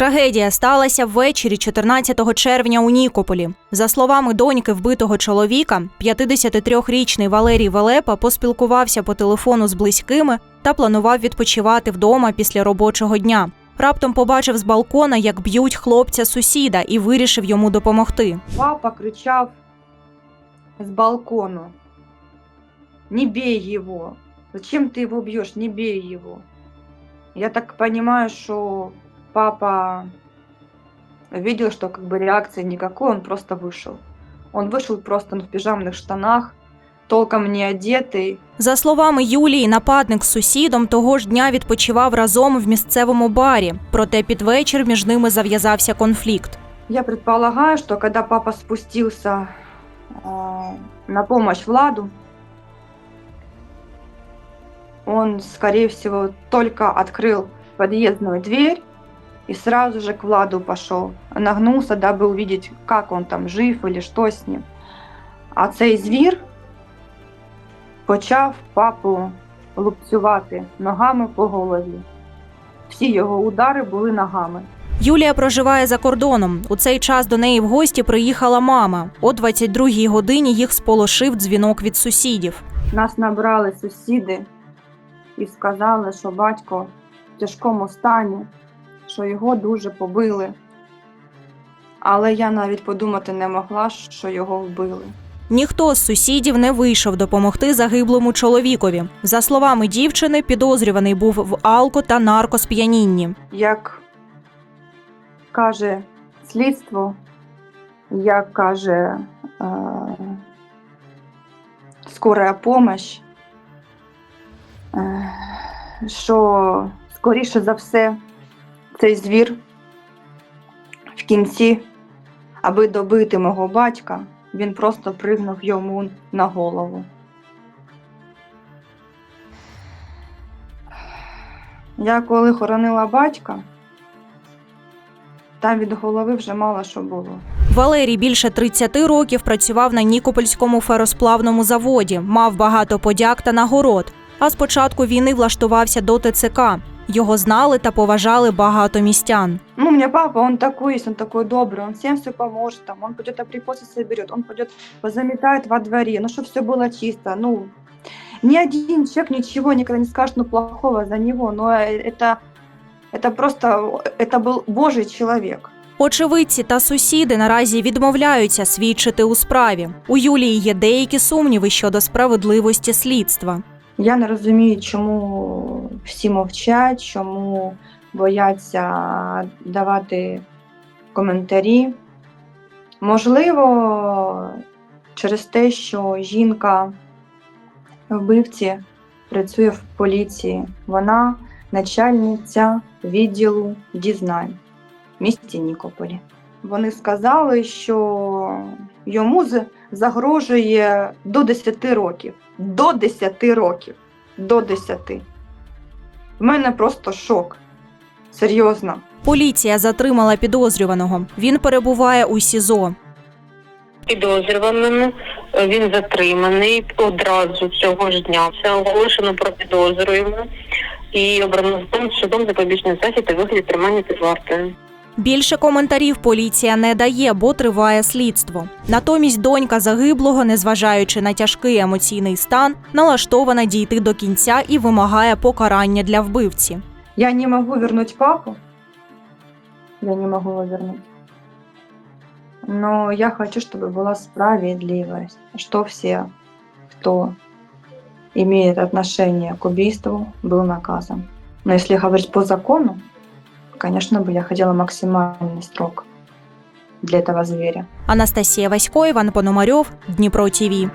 Трагедія сталася ввечері 14 червня у Нікополі. За словами доньки вбитого чоловіка, 53-річний Валерій Велепа поспілкувався по телефону з близькими та планував відпочивати вдома після робочого дня. Раптом побачив з балкона, як б'ють хлопця сусіда, і вирішив йому допомогти. Папа кричав з балкону. Не бей его. Зачем ты его бьешь? Не бей его. Я так понимаю, что папа видел, что как бы реакции никакой, он просто вышел. Он вышел просто в пижамных штанах, толком не одетый. За словами Юлії, нападник з сусідом того ж дня відпочивав разом в місцевому барі. Проте під вечір між ними зав'язався конфлікт. Я предполагаю, что когда папа спустился э, на помощь Владу, он, скорее всего, только открыл подъездную дверь и сразу же к Владу пошел. Нагнулся, дабы увидеть, как он там жив или что с ним. А цей звір почав папу лупцювати ногами по голові. Всі його удари були ногами. Юлія проживає за кордоном. У цей час до неї в гості приїхала мама. О 22-й годині їх сполошив дзвінок від сусідів. Нас набрали сусіди і сказали, що батько в тяжкому стані, що його дуже побили. Але я навіть подумати не могла, що його вбили. Ніхто з сусідів не вийшов допомогти загиблому чоловікові. За словами дівчини, підозрюваний був в алко та наркосп'янінні. Як каже слідство, як каже е, скора помощь, е, що скоріше за все цей звір в кінці, аби добити мого батька, він просто пригнув йому на голову. Я коли хоронила батька, там від голови вже мало що було. Валерій більше 30 років працював на Нікопольському феросплавному заводі, мав багато подяк та нагород. А з початку війни влаштувався до ТЦК. Його знали та поважали багато містян. Ну, у меня папа, он такой есть, он такой добрый, он всем все поможет, там, он пойдет априкосы соберет, он пойдет позаметает во дворе, ну, чтобы все было чисто, ну, ни один человек ничего никогда не скажет, ну, плохого за него, но это, это просто, это был Божий человек. Очевидці та сусіди наразі відмовляються свідчити у справі. У Юлії є деякі сумніви щодо справедливості слідства. Я не розумію, чому всі мовчать, чому бояться давати коментарі. Можливо, через те, що жінка вбивці працює в поліції. Вона начальниця відділу дізнань в місті Нікополі. Вони сказали, що йому загрожує до 10 років. До 10 років. До 10. В мене просто шок. Серйозно. Поліція затримала підозрюваного. Він перебуває у СІЗО. підозрюваним. Е, Він затриманий одразу цього ж дня. Це оголошено про підозру йому і обрано судом, судом запобіжний захід у вигляді тримання під вартою. Більше коментарів поліція не дає, бо триває слідство. Натомість донька загиблого, незважаючи на тяжкий емоційний стан, налаштована дійти до кінця і вимагає покарання для вбивці. Я не могу вернуть папу. Я не могу его вернуть. Но я хочу, чтобы была справедливость. Что все, кто имеет отношение к убийству, был наказан. Но если говорить по закону, конечно бы я хотела максимальный срок для этого зверя. Анастасія Васько, Іван Пономарьов, Дніпро ТІВІ.